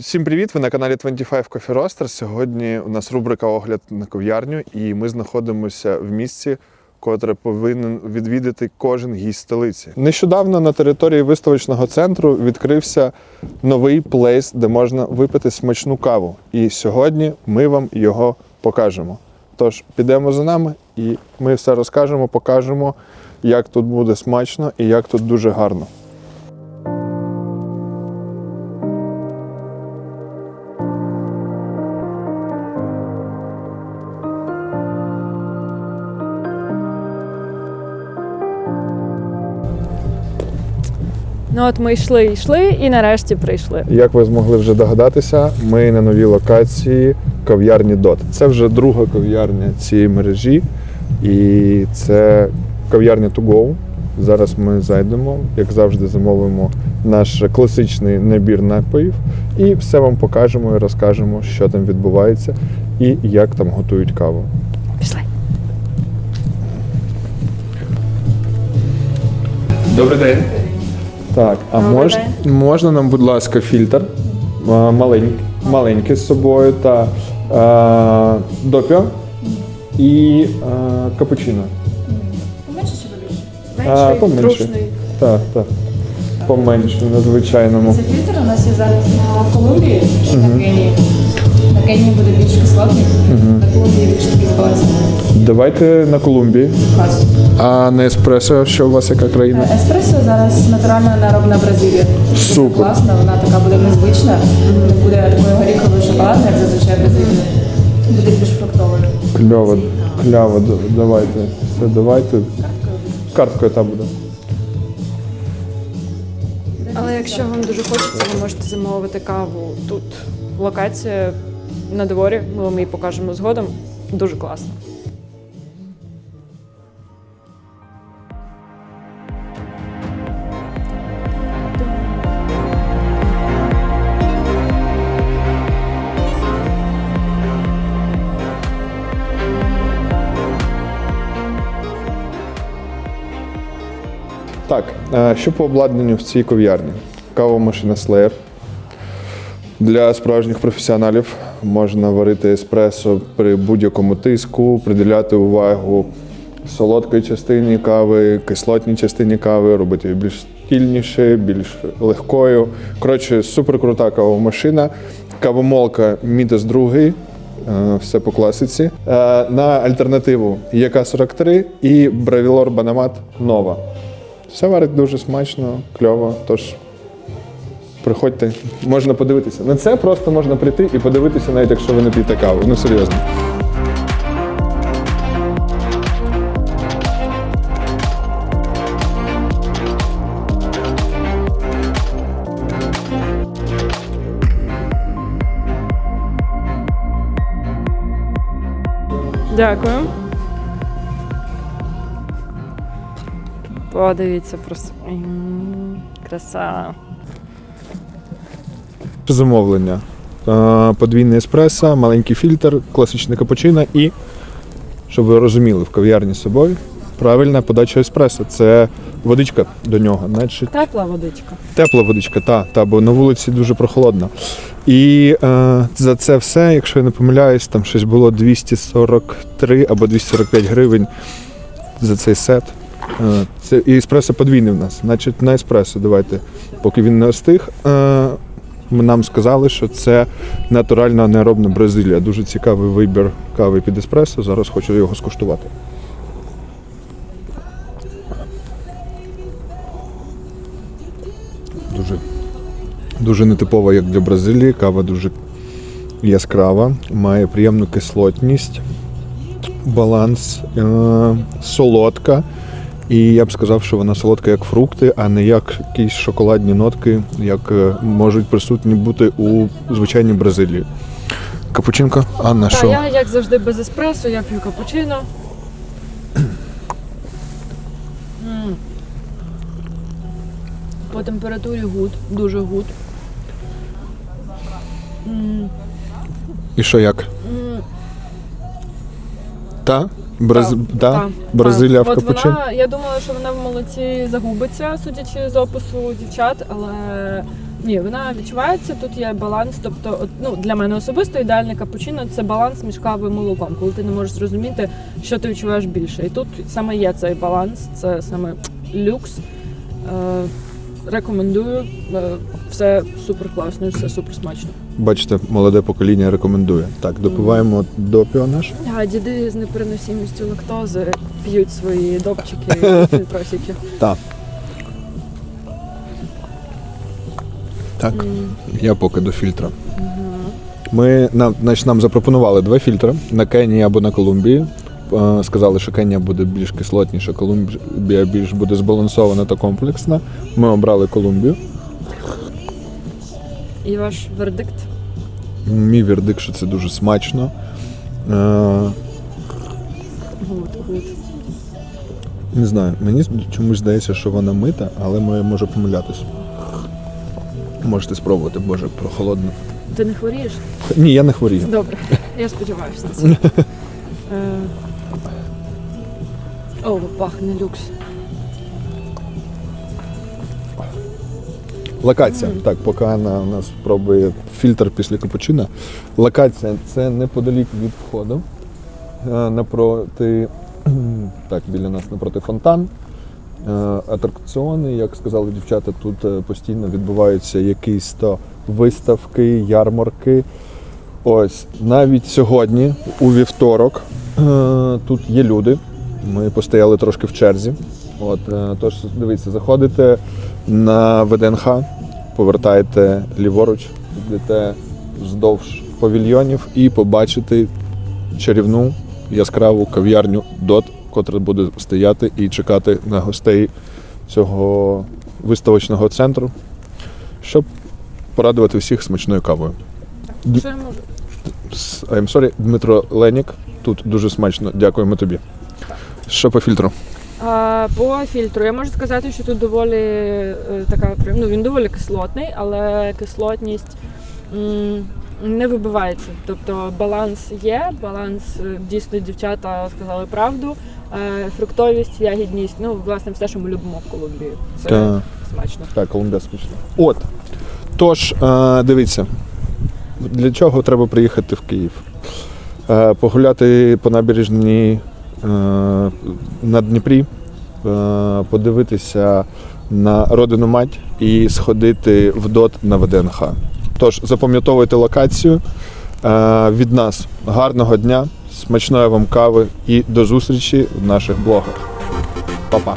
Всім привіт! Ви на каналі 25 Coffee Roaster. Сьогодні у нас рубрика Огляд на кав'ярню, і ми знаходимося в місці, котре повинен відвідати кожен гість столиці. Нещодавно на території виставочного центру відкрився новий плейс, де можна випити смачну каву. І сьогодні ми вам його покажемо. Тож підемо за нами, і ми все розкажемо, покажемо, як тут буде смачно і як тут дуже гарно. Ну от ми йшли, йшли і нарешті прийшли. Як ви змогли вже догадатися, ми на новій локації кав'ярні Дот. Це вже друга кав'ярня цієї мережі, і це кав'ярня To Go. Зараз ми зайдемо, як завжди, замовимо наш класичний набір напоїв і все вам покажемо і розкажемо, що там відбувається і як там готують каву. Пішли. Добрий день. Так, а мож, можна нам, будь ласка, фільтр а, маленький, маленький з собою та а, допіо і а, капучино. Поменше чи побільше? А, поменше. Так, так. Поменше на звичайному. Це фільтр у нас є зараз на Колумбії і на Кенії. На буде більш кислотний, на Колумбії більш такий збалансований. Давайте на Колумбії. Клас. А на еспресо, що у вас яка країна? Еспресо зараз натурально нароблена Бразилія. Дуже Супер. Класно, вона така буде незвична, не буде такою горіховою шоколадною, як зазвичай Бразилія. Буде більш фруктовою. Кльово, кльово, д- давайте. Все, давайте. Карткою та буде. Але якщо вам дуже хочеться, ви можете замовити каву тут. Локація на дворі, ми вам її покажемо згодом. Дуже класно. Так, е, що по обладнанню в цій кав'ярні? Кавомашина Slayer. Для справжніх професіоналів можна варити еспресо при будь-якому тиску, приділяти увагу солодкій частині кави, кислотній частині кави, робити її більш стільніше, більш легкою. Коротше, суперкрута кавомашина. Кавомолка Мідас 2, е, все по класиці. Е, На альтернативу ЄК-43 і Бравілор Банамат Нова. Все варить дуже смачно, кльово. Тож приходьте, можна подивитися. На це просто можна прийти і подивитися, навіть якщо ви не п'єте каву. Ну серйозно. Дякую. Подивіться просто. Краса. Замовлення. Подвійний еспресо, маленький фільтр, класичний капучино і, щоб ви розуміли, в кав'ярні з собою правильна подача еспресо. Це водичка до нього, значить Тепла водичка. Тепла водичка, та, та, бо на вулиці дуже прохолодно. І е, за це все, якщо я не помиляюсь, там щось було 243 або 245 гривень за цей сет. Е, це і еспресо подвійний в нас. Значить, на еспресо давайте, поки він не остиг. Е, нам сказали, що це натуральна неробна Бразилія. Дуже цікавий вибір кави під еспресо. Зараз хочу його скуштувати. Дуже Дуже нетипова, як для Бразилії. Кава дуже яскрава, має приємну кислотність, баланс, е- солодка. І я б сказав, що вона солодка як фрукти, а не як якісь шоколадні нотки, як е, можуть присутні бути у звичайній Бразилії. Капучинко? Анна, Та що? я, як завжди, без еспресо, я п'ю капучино. М. По температурі гуд, дуже гуд. М, І що як? м, Та? Браз... Та? так, Бразилія в От? Вона, я думала, що вона в молоці загубиться, судячи з опису дівчат, але Ні, вона відчувається. Тут є баланс. Тобто, от, ну для мене особисто ідеальне капучино це баланс між кавою і молоком, коли ти не можеш зрозуміти, що ти відчуваєш більше. І тут саме є цей баланс, це саме люкс. Е, рекомендую. Е, все супер класно, все супер смачно. Бачите, молоде покоління рекомендує. Так, допиваємо допіо наш. А діди з непереносимістю лактози п'ють свої допчики, фільтросики. Так. Так, я поки до фільтра. Ми нам, значить, нам запропонували два фільтри на Кенії або на Колумбії. Е, Сказали, що Кенія буде більш кислотніша, Колумбія більш буде збалансована та комплексна. Ми обрали Колумбію. І ваш вердикт. Мій вердикт, що це дуже смачно. Е, Гуд, гуд. Не знаю, мені чомусь здається, що вона мита, але ми може помилятися. Можете спробувати, боже, прохолодно. Ти не хворієш? Ні, я не хворію. Добре, я сподіваюся на це. О, пахне люкс. Локація. Так, поки Анна у нас пробує фільтр після капучино. Локація це неподалік від входу. Е, Напроти, так, біля нас напроти фонтан. Е, Атракціони, як сказали дівчата, тут е, постійно відбуваються якісь то виставки, ярмарки. Ось навіть сьогодні, у вівторок, тут є люди. Ми постояли трошки в черзі. От, е, тож, дивіться, заходите на ВДНХ, повертаєте ліворуч, йдете вздовж павільйонів і побачите чарівну яскраву кав'ярню Дот, котра буде стояти і чекати на гостей цього виставочного центру, щоб порадувати всіх смачною кавою. I'm sorry, Дмитро Ленік. Тут дуже смачно. Дякуємо тобі. Що по фільтру? А, по фільтру я можу сказати, що тут доволі е, така ну він доволі кислотний, але кислотність м, не вибивається. Тобто баланс є, баланс е, дійсно дівчата сказали правду. Е, Фруктовість, ягідність, ну власне все, що ми любимо в Колумбії. Це Та. смачно. Так, Колумбія смачна. От. Тож, е, дивіться, для чого треба приїхати в Київ? Е, погуляти по набережній е, на Дніпрі, е, подивитися на родину мать і сходити в ДОТ на ВДНХ. Тож запам'ятовуйте локацію. Від нас гарного дня, смачної вам кави і до зустрічі в наших блогах. Па-па!